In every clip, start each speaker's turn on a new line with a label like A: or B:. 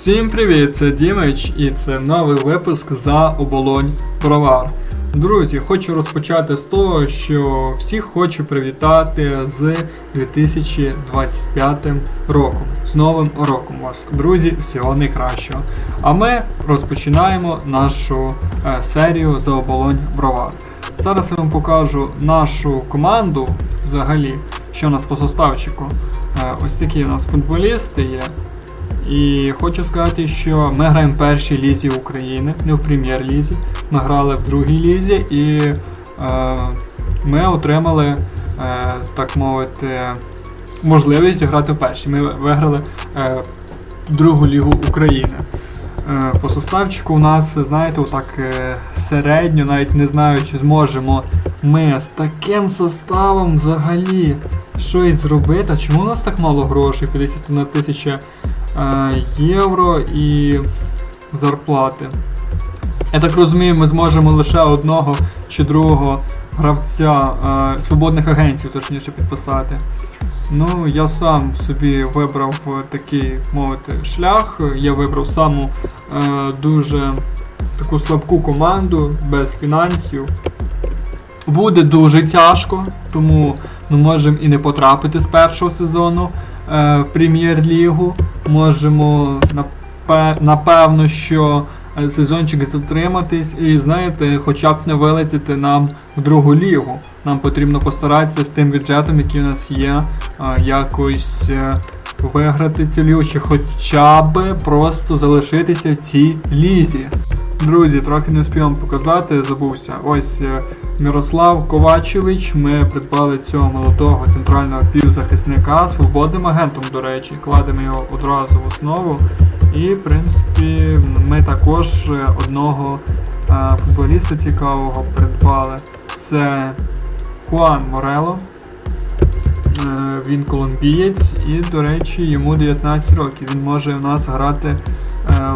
A: Всім привіт, це Дімич і це новий випуск за оболонь Бровар. Друзі, хочу розпочати з того, що всіх хочу привітати з 2025 роком. З Новим роком вас, друзі, всього найкращого. А ми розпочинаємо нашу е, серію за оболонь Бровар. Зараз я вам покажу нашу команду взагалі, що у нас по составчику. Е, ось такі у нас футболісти є. І хочу сказати, що ми граємо в першій лізі України, не в прем'єр-лізі. Ми грали в другій лізі і е, ми отримали, е, так мовити, можливість грати в першій. Ми виграли е, другу лігу України. Е, по составчику у нас, знаєте, отак е, середньо, навіть не знаю, чи зможемо ми з таким составом взагалі щось зробити. Чому у нас так мало грошей? 51 тисяча євро і зарплати. Я так розумію, ми зможемо лише одного чи другого гравця е, свободних агентів, точніше підписати. Ну, я сам собі вибрав е, такий, мовити, шлях. Я вибрав саму е, дуже таку слабку команду без фінансів. Буде дуже тяжко, тому ми можемо і не потрапити з першого сезону е, в прем'єр-лігу. Можемо напе- напевно, що е, сезончик затриматись і знаєте, хоча б не вилетіти нам в другу лігу. Нам потрібно постаратися з тим бюджетом, який у нас є, е, якось е, виграти цю лігу, чи хоча б просто залишитися в цій лізі. Друзі, трохи не встиг вам показати, забувся. Ось е, Мирослав Ковачевич. Ми придбали цього молодого центрального півзахисника свободним агентом, до речі, кладемо його одразу в основу. І, в принципі, ми також одного е, футболіста цікавого придбали. Це Хуан Морело. Е, Він колумбієць і, до речі, йому 19 років. Він може у нас грати е,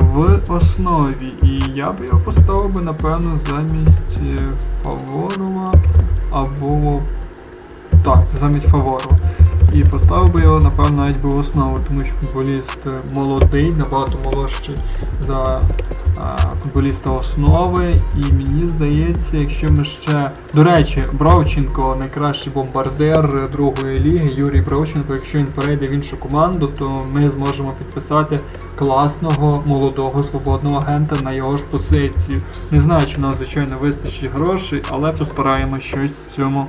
A: в основі. І я б його поставив би, напевно, замість Фаворова або. Так, замість Фаворова. І поставив би його, напевно, навіть би в основу, тому що футболіст молодий, набагато молодший за футболіста основи. І мені здається, якщо ми ще. До речі, Бровченко найкращий бомбардир другої ліги, Юрій Бровченко, якщо він перейде в іншу команду, то ми зможемо підписати класного молодого свободного агента на його ж позицію. Не знаю, чи нам, звичайно, вистачить грошей, але постараємось щось в цьому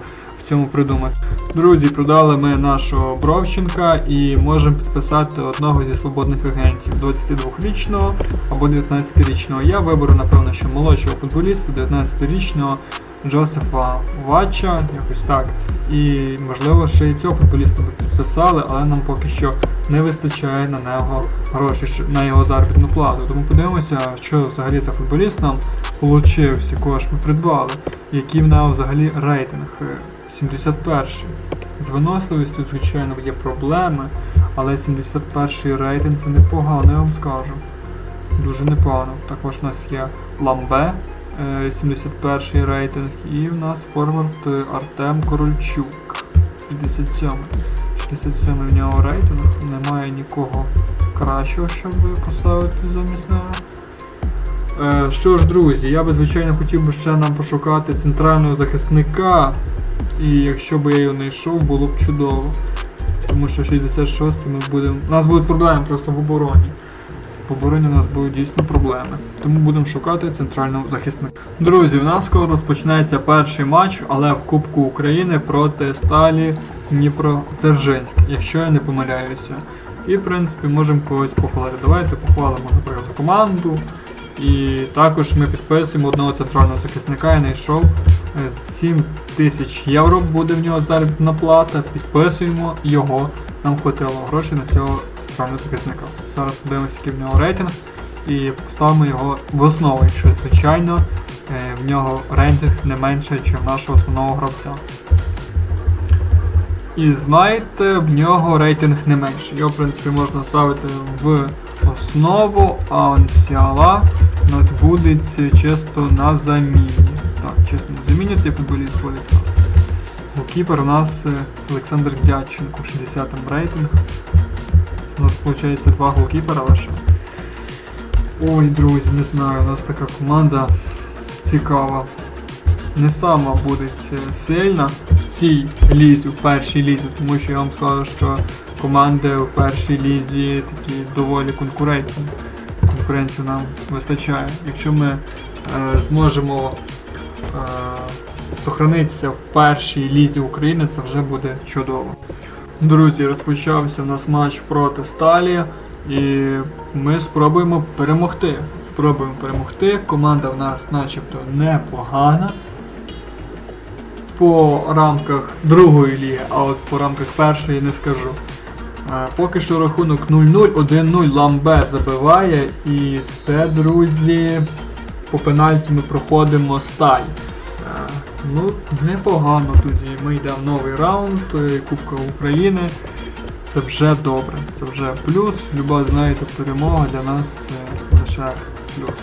A: цьому придумати. Друзі, продали ми нашого Бровченка і можемо підписати одного зі свободних агентів 22-річного або 19-річного. Я виберу, напевно, що молодшого футболіста, 19-річного Джозефа Вача, якось так. І можливо ще і цього футболіста би підписали, але нам поки що не вистачає на нього грошей, на його заробітну плату. Тому подивимося, що взагалі за футболіст нам получився, кого ж придбали, який в нього взагалі рейтинг. Е, 71-й. З виносливістю, звичайно, є проблеми, але 71-й рейтинг це непогано, я вам скажу. Дуже непогано. Також у нас є Ламбе, е, 71-й рейтинг, і в нас форвард е, Артем Корольчук. 57 67 в нього рейтинг, немає нікого кращого, щоб поставити замість нього. Е, що ж, друзі, я би звичайно хотів би ще нам пошукати центрального захисника. І якщо б я його знайшов, було б чудово. Тому що 66 ми будемо. У нас будуть проблеми просто в обороні. В обороні у нас будуть дійсно проблеми. Тому будемо шукати центрального захисника. Друзі, у нас скоро розпочнеться перший матч, але в Кубку України проти Сталі Дніпродзержинськ, якщо я не помиляюся. І в принципі можемо когось похвалити. Давайте похвалимо, наприклад, команду. І також ми підписуємо одного центрального захисника, я знайшов. Е, 7 тисяч євро буде в нього заробітна плата. Підписуємо його. Нам хватило грошей на цього центрального захисника. Зараз подивимося, який в нього рейтинг. І поставимо його в основу, якщо звичайно е, в нього рейтинг не менше, ніж нашого основного гравця. І знаєте, в нього рейтинг не менше. Його, в принципі, можна ставити в основу, а Ансіала у нас буде чисто на заміні. Так, чисто на заміні цей футболіст політав. Голкіпер у нас е, Олександр Дяченко, 60 рейтинг. У нас виходить два голкіпера лише. Ой, друзі, не знаю, у нас така команда цікава. Не сама буде е, сильна в цій лізі, в першій лізі, тому що я вам скажу, що команди в першій лізі такі доволі конкурентні. Конкуренції нам вистачає. Якщо ми е, зможемо е, сохранитися в першій лізі України, це вже буде чудово. Друзі, розпочався у нас матч проти Сталі, і ми спробуємо перемогти. Спробуємо перемогти. Команда в нас начебто непогана. По рамках другої ліги, а от по рамках першої не скажу. Е, Поки що рахунок 0-0, 1-0 Ламбе забиває. І це, друзі, по пенальті ми проходимо сталь. Е, Ну, непогано тоді. Ми йдемо новий раунд Кубка України. Це вже добре, це вже плюс. Люба, знаєте, перемога для нас це лише плюс.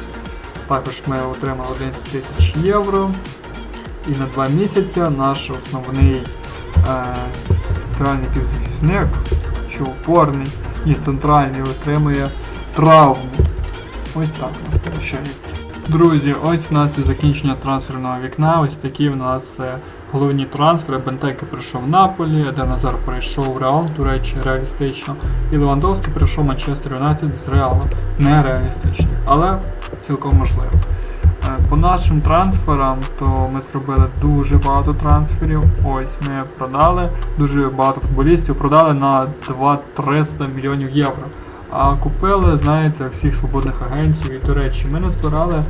A: Також ми отримали 11 тисяч євро. І на 2 місяці наш основний е, центральний півзахисник, чи опорний, і центральний отримує травму. Ось так у нас виходить. Друзі, ось у нас і закінчення трансферного вікна. Ось такі в нас е, головні трансфери. Бентеки прийшов в Наполі, Еден Назар прийшов Реал, до речі, реалістично. І Левандовський прийшов Манчестер Юнайтед з Реалу. Нереалістично, але цілком можливо. Е, По нашим трансферам, то ми зробили дуже багато трансферів. Ось ми продали дуже багато футболістів, продали на 2-300 мільйонів євро. А купили, знаєте, всіх свободних агентів. І, до речі, ми назбирали е,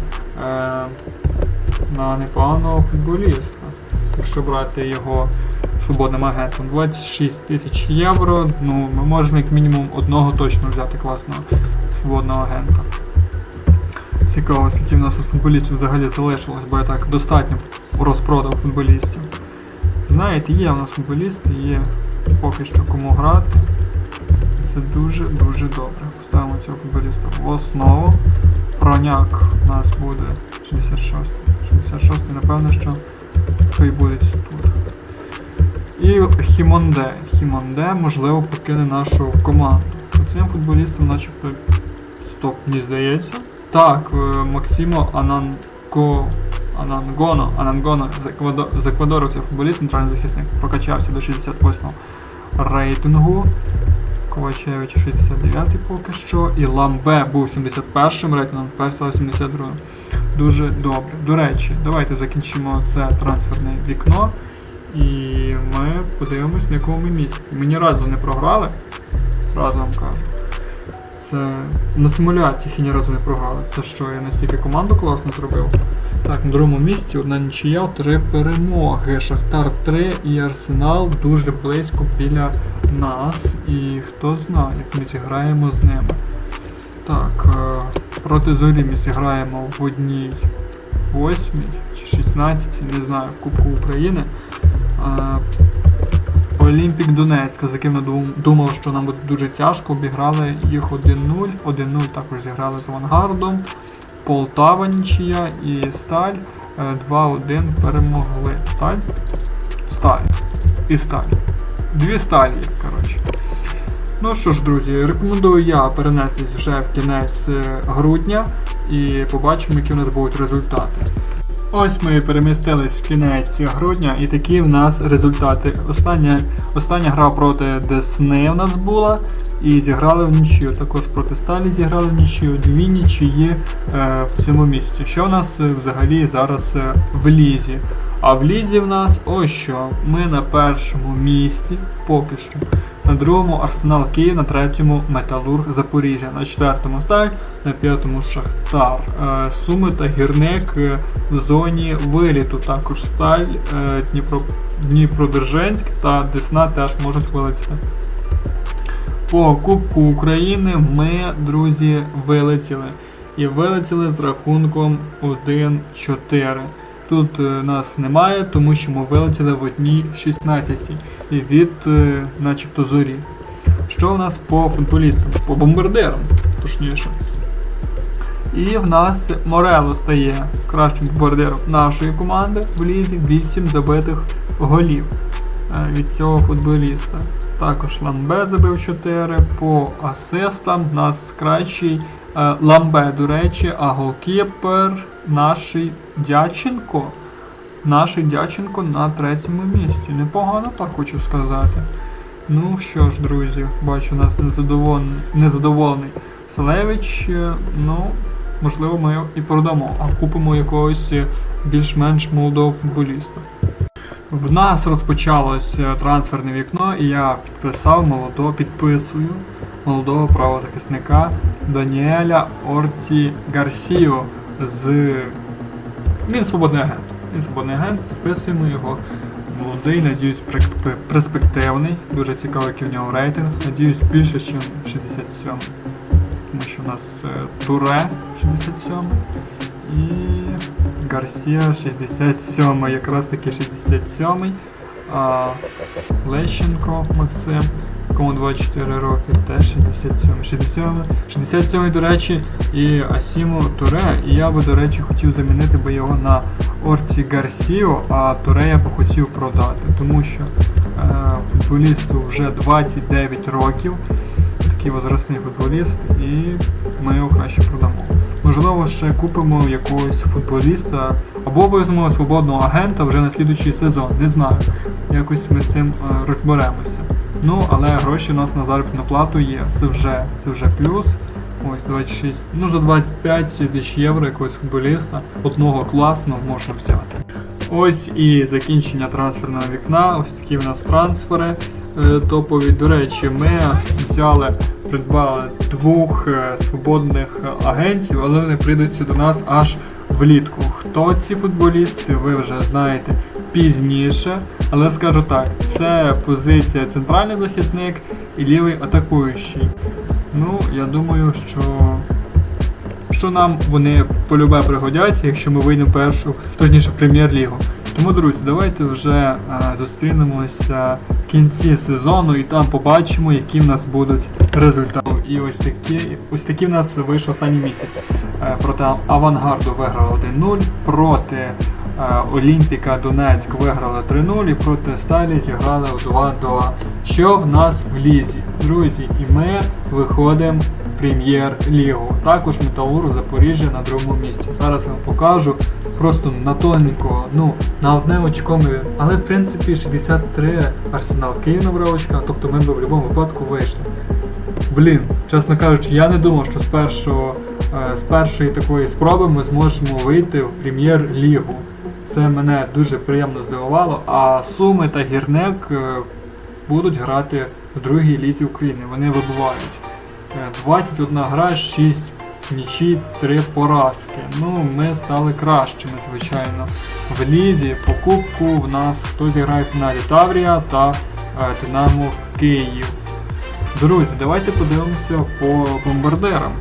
A: на непоганого футболіста, якщо брати його свободним агентом. 26 тисяч євро. Ну, ми можемо як мінімум одного точно взяти класного свободного агента. Цікаво, скільки в нас футболістів взагалі залишилось, бо я так достатньо розпродав футболістів. Знаєте, є у нас футболісти, є поки що кому грати. Це дуже-дуже добре. Ставимо цього футболіста в основу. Проняк у нас буде 66. 66, напевно, що, і буде тут. І Хімонде. Хімонде, можливо, покине нашу команду. Цим футболістом начебто стоп, мені здається. Так, е, Максимо Ананко. Анангоно, Анангоно з, Еквадо, з Еквадору це футболіст, центральний захисник, прокачався до 68 рейтингу. Ковачевич 69-й поки що. І Ламбе був 71-м рейтингом, тепер став 72 Дуже добре. До речі, давайте закінчимо це трансферне вікно. І ми подивимось, на якому ми місці. Ми ні разу не програли. Зразу вам кажу. Це на симуляціях і ні разу не програли. Це що, я настільки команду класно зробив. Так, на другому місці одна нічия, три перемоги. Шахтар 3 і Арсенал дуже близько біля нас. І хто знає, як ми зіграємо з ними. Так, е, проти зорі ми зіграємо в одній восьмій чи 16, не знаю, Кубку України. Е, Олімпік Донецька, з яким я думав, що нам буде дуже тяжко, обіграли їх 1-0. 1-0 також зіграли з авангардом. Полтава нічия і Сталь е, 2-1 перемогли. Сталь? Сталь. І Сталь. Дві сталі, коротше. Ну що ж, друзі, рекомендую я перенестись вже в кінець е, грудня і побачимо, які в нас будуть результати. Ось ми перемістились в кінець грудня і такі в нас результати. Остання, остання гра проти Десни в нас була і зіграли в нічию. Також проти Сталі зіграли в нічию, дві нічиї е, в цьому місці. Що в нас е, взагалі зараз е, в лізі? А в лізі в нас ось що. Ми на першому місці поки що. На другому Арсенал Київ, на третьому Металург Запоріжжя, на четвертому Сталь, на п'ятому Шахтар. Е, Суми та гірник е, в зоні виліту. Також Сталь, е, Дніпро, Дніпродержинськ та Десна теж можуть вилетіти. По Кубку України ми, друзі, вилетіли. І вилетіли з рахунком 1-4. Тут е, нас немає, тому що ми вилетіли в одній 16 від е, начебто зорі. Що в нас по футболістам? По бомбардирам, точніше. І в нас Морело стає кращим бомбардиром нашої команди в лізі 8 забитих голів е, від цього футболіста. Також Ламбе забив 4. По асистам нас кращий Ламбе, до речі, а голкіпер наш Дяченко. Наш Дяченко на третьому місці. Непогано так хочу сказати. Ну що ж, друзі, бачу, нас незадоволений, незадоволений Селевич. Е, Ну, можливо, ми його і продамо, а купимо якогось е, більш-менш молодого футболіста. В нас розпочалося трансферне вікно, і я підписав молодого, підписую молодого правозахисника Даніеля Орті Гарсіо з. Він свободний агент. Він свободний агент, підписуємо його. Молодий, надіюсь, перспективний. Дуже цікавий, який в нього рейтинг. Надіюсь, більше, ніж 67. Тому що у нас е, Туре 67 і Гарсія 67, якраз таки 67. А Лещенко Максим, кому 24 роки, теж 67. 67, 67, до речі, і Асіму Туре. І я би, до речі, хотів замінити би його на Орці Гарсіо, а Туре я би хотів продати, тому що е, футболісту вже 29 років, такий возрастний футболіст, і ми його краще продамо. Можливо, ще купимо якогось футболіста або візьмемо свободного агента вже на слідуючий сезон. Не знаю. Якось ми з цим е, розберемося. Ну, але гроші у нас на заробітну плату є. Це вже, це вже плюс. Ось 26, ну за 25 тисяч євро якогось футболіста. Одного класного можна взяти. Ось і закінчення трансферного вікна. Ось такі в нас трансфери е, топові. До речі, ми взяли, придбали двох е, свободних агентів, але вони прийдуться до нас аж влітку. Хто ці футболісти, ви вже знаєте пізніше. Але скажу так, це позиція центральний захисник і лівий атакуючий. Ну, я думаю, що що нам вони полюбе пригодяться, якщо ми вийдемо першу, точніше в прем'єр-лігу. Тому, друзі, давайте вже е, зустрінемося в кінці сезону і там побачимо, які в нас будуть результати. І ось такі, ось такі в нас вийшов останній місяць. Е, проти Авангарду виграли 1-0, проти Олімпіка Донецьк виграли 3-0 і проти Сталі зіграли 2-2. Що в нас в лізі? Друзі, і ми виходимо в прем'єр-лігу. Також Металург Запоріжжя на другому місці. Зараз вам покажу. Просто на тоненького, ну, на одне очко ми. Але в принципі 63 Арсенал Київ набрав очка, тобто ми б в будь-якому випадку вийшли. Блін, чесно кажучи, я не думав, що з першого е, з першої такої спроби ми зможемо вийти в прем'єр-лігу. Це мене дуже приємно здивувало. А Суми та Гірник е, будуть грати в другій лізі України. Вони вибувають. Е, 21 гра, 6 нічі, 3 поразки. Ну, ми стали кращими, звичайно. В лізі по кубку в нас хто зіграє в фіналі Таврія та е, Динамо Київ. Друзі, давайте подивимося по бомбардирам,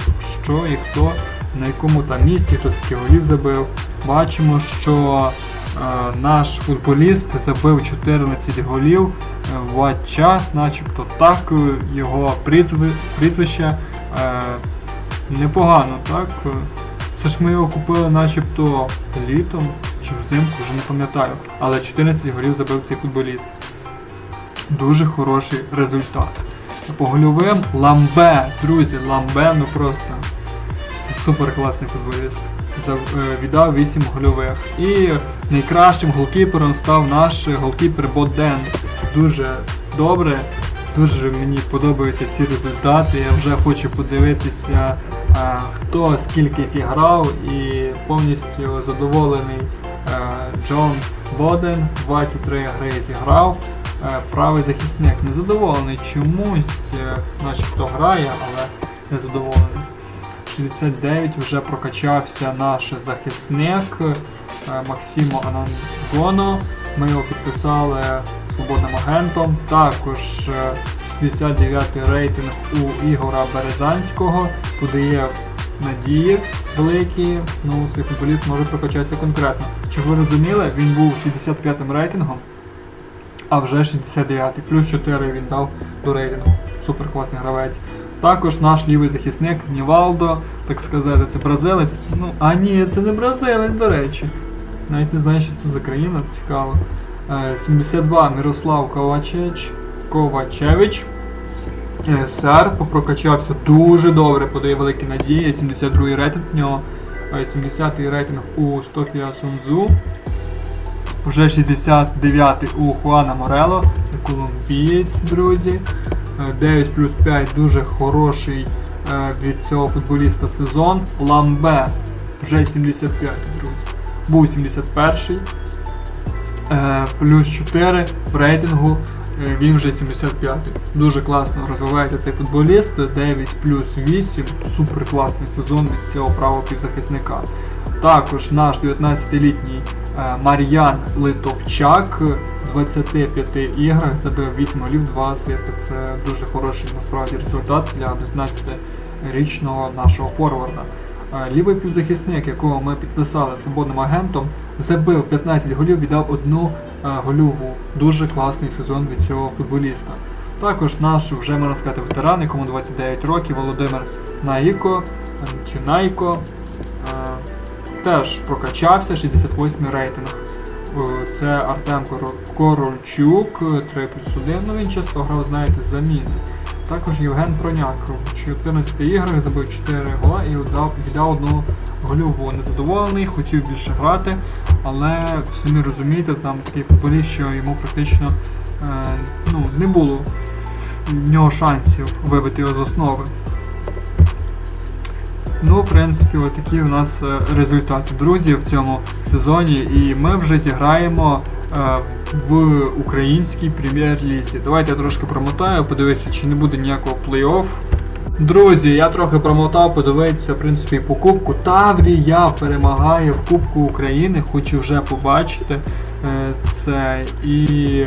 A: що і хто на якому там місці, хто скільки голів забив. Бачимо, що е, наш футболіст забив 14 голів в час, начебто так його прізви, прізвище е, непогано, так? Це ж ми його купили начебто літом чи взимку, вже не пам'ятаю. Але 14 голів забив цей футболіст. Дуже хороший результат. По гольовим Ламбе, друзі, Ламбе, ну просто супер класний футболіст. Е, Віддав 8 гольових. І найкращим голкіпером став наш голкіпер Боден. Дуже добре, дуже мені подобаються ці результати. Я вже хочу подивитися, е, хто скільки зіграв і повністю задоволений е, Джон Боден. 23 гри зіграв. Правий захисник незадоволений чомусь, начебто грає, але незадоволений. 69 вже прокачався наш захисник е, Максимо Анангоно. Ми його підписали свободним агентом. Також е, 69 рейтинг у Ігора Березанського подає надії великі. Ну, цей футболіст може прокачатися конкретно. Чи ви розуміли, він був 65-м рейтингом, а вже 69-й, плюс 4 він дав до рейтингу. Супер класний гравець. Також наш лівий захисник Нівалдо, так сказати, це бразилець. Ну, а ні, це не бразилець, до речі. Навіть не знаю, що це за країна, цікаво. Е, 72 Мирослав Ковачевич. Ковачевич. Е, СР попрокачався дуже добре, подає великі надії. 72-й рейтинг в нього, е, 70 рейтинг у Стофія Сунзу. Вже 69-й у Хуана Морело, колумбієць, друзі. Е, 9 плюс 5 дуже хороший е, від цього футболіста сезон. Ламбе вже 75, друзі. Був 71. Е, плюс 4 в рейтингу. е, Він вже 75. Дуже класно розвивається цей футболіст. 9 плюс 8. Супер класний сезон від цього правого півзахисника. Також наш 19-літній е, Мар'ян Литовчак з 25 іграх забив 8 голів, 2 асисти. Це дуже хороший насправді результат для 19-річного нашого форварда. Е, Лівий півзахисник, якого ми підписали свободним агентом, забив 15 голів, віддав одну е, гольову. Дуже класний сезон від цього футболіста. Також наш вже можна сказати ветеран, якому 29 років, Володимир Наїко е, чи Найко. Теж прокачався, 68 рейтинг. Е, Це Артем Корольчук, 3 плюс 1, ну він часто грав, знаєте, заміни. Також Євген Проняк в 14 іграх забив 4 гола і віддав, віддав одну гольову. Незадоволений, хотів більше грати, але самі розумієте, там такий футболіст, що йому практично е, ну, не було в нього шансів вибити його з основи. Ну, в принципі, отакі у нас е, результати, друзі, в цьому сезоні. І ми вже зіграємо е, в українській прем'єр-лізі. Давайте я трошки промотаю, подивитися, чи не буде ніякого плей-офф. Друзі, я трохи промотав, подивитися, в принципі, покупку. Таврія перемагає в Кубку України, хочу вже побачити е, це. І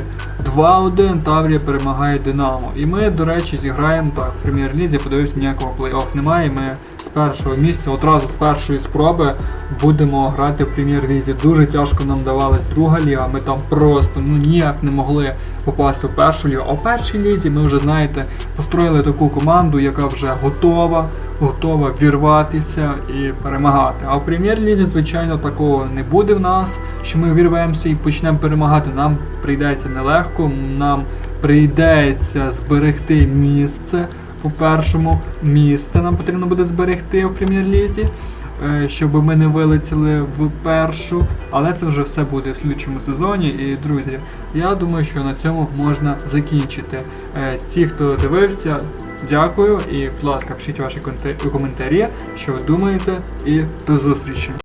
A: 2-1 Таврія перемагає Динамо. І ми, до речі, зіграємо так в прем'єр-лізі, подивився, ніякого плей-офф немає. Ми з першого місця, одразу з першої спроби будемо грати в прем'єр-лізі. Дуже тяжко нам давалась друга ліга, ми там просто ну ніяк не могли попасти в першу лігу. А в першій лізі ми вже знаєте построїли таку команду, яка вже готова, готова вірватися і перемагати. А в прем'єр-лізі, звичайно, такого не буде в нас, що ми вірвемося і почнемо перемагати. Нам прийдеться нелегко, нам прийдеться зберегти місце. По першому місце нам потрібно буде зберегти в прем'єр-лізі, е, щоб ми не вилетіли в першу. Але це вже все буде в слідчому сезоні. І друзі, я думаю, що на цьому можна закінчити. Е, Ті, хто дивився, дякую і, будь ласка, пишіть ваші коментарі, що ви думаєте, і до зустрічі.